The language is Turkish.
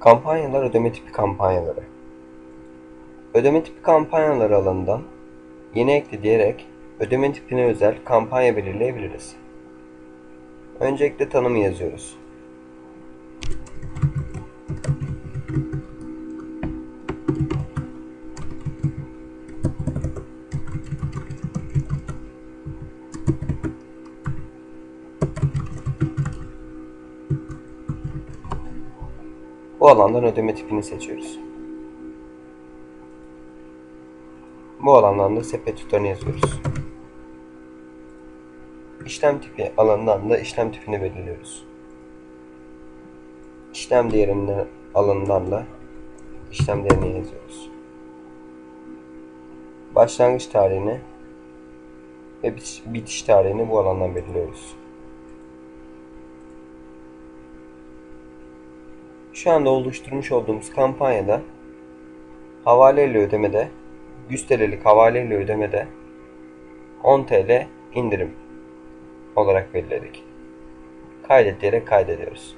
Kampanyalar ödeme tipi kampanyaları. Ödeme tipi kampanyaları alanından yeni ekle diyerek ödeme tipine özel kampanya belirleyebiliriz. Öncelikle tanımı yazıyoruz. Bu alandan ödeme tipini seçiyoruz. Bu alandan da sepet tutarını yazıyoruz. İşlem tipi alanından da işlem tipini belirliyoruz. İşlem değerinden alanından da işlem değerini yazıyoruz. Başlangıç tarihini ve bitiş tarihini bu alandan belirliyoruz. Şu anda oluşturmuş olduğumuz kampanyada havaleyle ödemede 100 TL'lik havaleyle ödemede 10 TL indirim olarak belirledik. Kaydet diyerek kaydediyoruz.